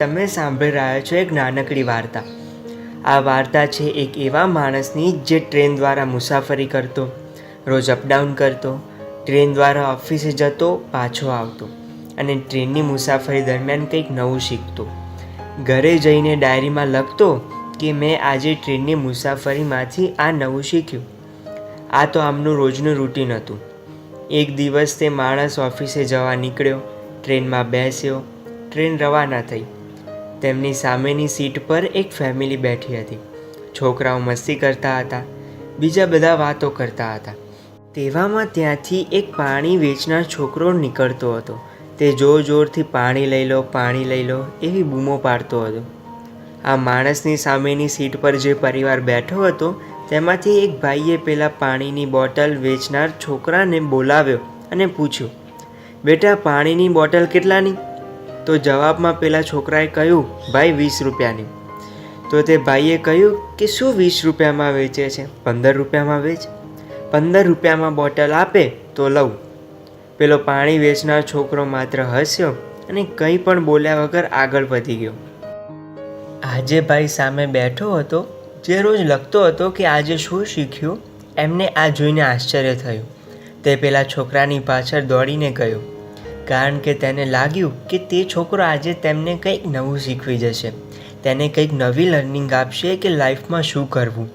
તમે સાંભળી રહ્યા છો એક નાનકડી વાર્તા. આ વાર્તા છે એક એવા માણસની જે ટ્રેન દ્વારા મુસાફરી કરતો, રોજ અપડાઉન કરતો, ટ્રેન દ્વારા ઓફિસે જતો, પાછો આવતો અને ટ્રેનની મુસાફરી દરમિયાન કંઈક નવું શીખતો. ઘરે જઈને ડાયરીમાં લખતો કે મેં આજે ટ્રેનની મુસાફરીમાંથી આ નવું શીખ્યું. આ તો આમનું રોજનું રૂટીન હતું. એક દિવસ તે માણસ ઓફિસે જવા નીકળ્યો, ટ્રેનમાં બેસ્યો, ટ્રેન રવાના થઈ. તેમની સામેની સીટ પર એક ફેમિલી બેઠી હતી. છોકરાઓ મસ્તી કરતા હતા. બીજા બધા વાતો કરતા હતા. તેવામાં ત્યાંથી એક પાણી વેચનાર છોકરો નીકળતો હતો. તે જોર જોરથી પાણી લઈ લો, પાણી લઈ લો એવી બૂમો પાડતો હતો. આ માણસની સામેની સીટ પર જે પરિવાર બેઠો હતો, તેમાંથી એક ભાઈએ પેલા પાણીની બોટલ વેચનાર છોકરાને બોલાવ્યો અને પૂછ્યું, બેટા, પાણીની બોટલ કેટલાની? તો જવાબમાં પેલા છોકરાએ કહ્યું, ભાઈ, વીસ રૂપિયાની. તો તે ભાઈએ કહ્યું કે, શું વીસ રૂપિયામાં વેચે છે? પંદર રૂપિયામાં વેચ. પંદર રૂપિયામાં બોટલ આપે તો લઉં. પેલો પાણી વેચનાર છોકરો માત્ર હસ્યો અને કંઈ પણ બોલ્યા વગર આગળ વધી ગયો. આજે ભાઈ સામે બેઠો હતો, જે રોજ લખતો હતો કે, આજે શું શીખ્યું? એમને આ જોઈને આશ્ચર્ય થયું. તે પેલા છોકરાની પાછળ દોડીને ગયો. કારણ કે તેને લાગ્યું કે તે છોકરો આજે તેમને કંઈક નવું શીખવી જશે. તેને કંઈક નવી લર્નિંગ આપશે કે લાઈફમાં શું કરવું.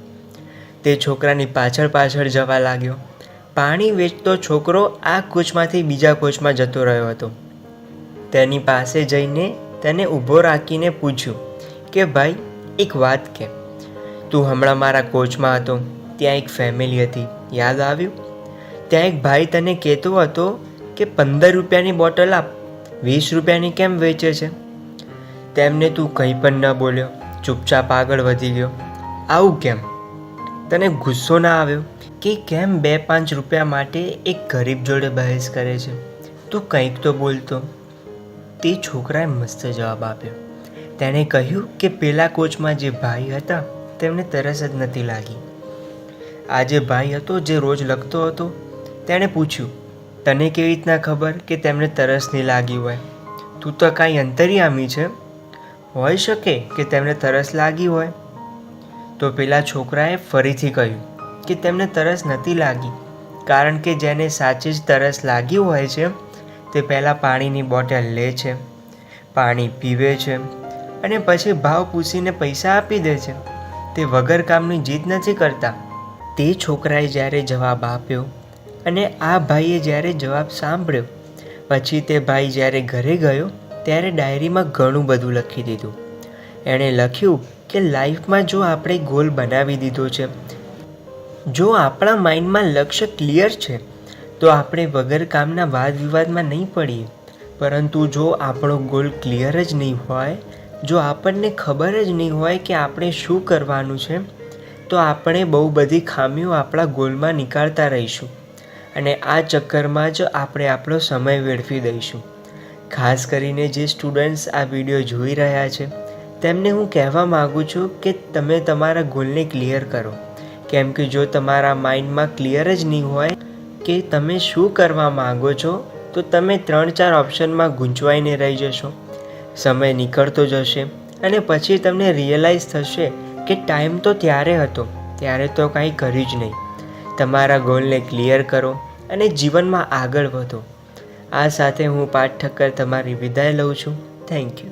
તે છોકરાની પાછળ પાછળ જવા લાગ્યો. પાણી વેચતો છોકરો આ કોચમાંથી બીજા કોચમાં જતો રહ્યો હતો. તેની પાસે જઈને તેને ઊભો રાખીને પૂછ્યું કે, ભાઈ, એક વાત કે. તું હમણાં મારા કોચમાં હતો. ત્યાં એક ફેમિલી હતી. યાદ આવ્યું? ત્યાં એક ભાઈ તને કહેતો હતો કે પંદર રૂપિયાની બોટલ આપ, વીસ રૂપિયાની કેમ વેચે છે? તેમને તું કંઈ પણ ન બોલ્યો, ચૂપચાપ આગળ વધી ગયો. આવું કેમ? તને ગુસ્સો ના આવ્યો કે કેમ બે પાંચ રૂપિયા માટે એક ગરીબ જોડે બહેસ કરે છે? તું કંઈક તો બોલતો. તે છોકરાએ મસ્ત જવાબ આપ્યો. તેણે કહ્યું કે પેલા કોચમાં જે ભાઈ હતા, તેમને તરસ જ નથી લાગી. આ જે ભાઈ હતો, જે રોજ લખતો હતો, તેણે પૂછ્યું તને કેવી રીતના ખબર કે તેમને તરસ નહીં લાગી હોય? તું તો કાંઈ અંતરિયામી છે. હોઈ શકે કે તેમને તરસ લાગી હોય. તો પેલા છોકરાએ ફરીથી કહ્યું કે તેમને તરસ નથી લાગી, કારણ કે જેને સાચી જ તરસ લાગી હોય છે, તે પહેલાં પાણીની બોટલ લે છે, પાણી પીવે છે અને પછી ભાવ પૂછીને પૈસા આપી દે છે. તે વગર કામની જીત નથી કરતા. તે છોકરાએ જ્યારે જવાબ આપ્યો અને આ ભાઈએ જ્યારે જવાબ સાંભળ્યો, પછી તે ભાઈ જ્યારે ઘરે ગયો, ત્યારે ડાયરીમાં ઘણું બધું લખી દીધું. એણે લખ્યું કે લાઈફમાં જો આપણે ગોલ બનાવી દીધો છે, જો આપણા માઇન્ડમાં લક્ષ્ય ક્લિયર છે, તો આપણે વગર કામના વાદ વિવાદમાં નહીં પડીએ. પરંતુ જો આપણો ગોલ ક્લિયર જ નહીં હોય, જો આપણને ખબર જ નહીં હોય કે આપણે શું કરવાનું છે, તો આપણે બહુ બધી ખામીઓ આપણા ગોલમાં નીકાળતા રહીશું. અને આ ચક્કરમાં જ આપણે આપણો સમય વેડફી દઈશું. ખાસ કરીને જે સ્ટુડન્ટ્સ આ વીડિયો જોઈ રહ્યા છે, તેમને હું કહેવા માગું છું કે તમે તમારા ગોલને ક્લિયર કરો. કેમ કે જો તમારા માઇન્ડમાં ક્લિયર જ નહીં હોય કે તમે શું કરવા માગો છો, તો તમે ત્રણ ચાર ઓપ્શનમાં ગૂંચવાઈને રહી જશો. સમય નીકળતો જશે અને પછી તમને રિયલાઇઝ થશે કે ટાઈમ તો ત્યારે હતો, ત્યારે તો કાંઈ કર્યું જ નહીં. તમારા ગોલને ક્લિયર કરો અને જીવનમાં આગળ વધો. આ સાથે હું પાઠ ઠક્કર તમારી વિદાય લઉં છું. Thank you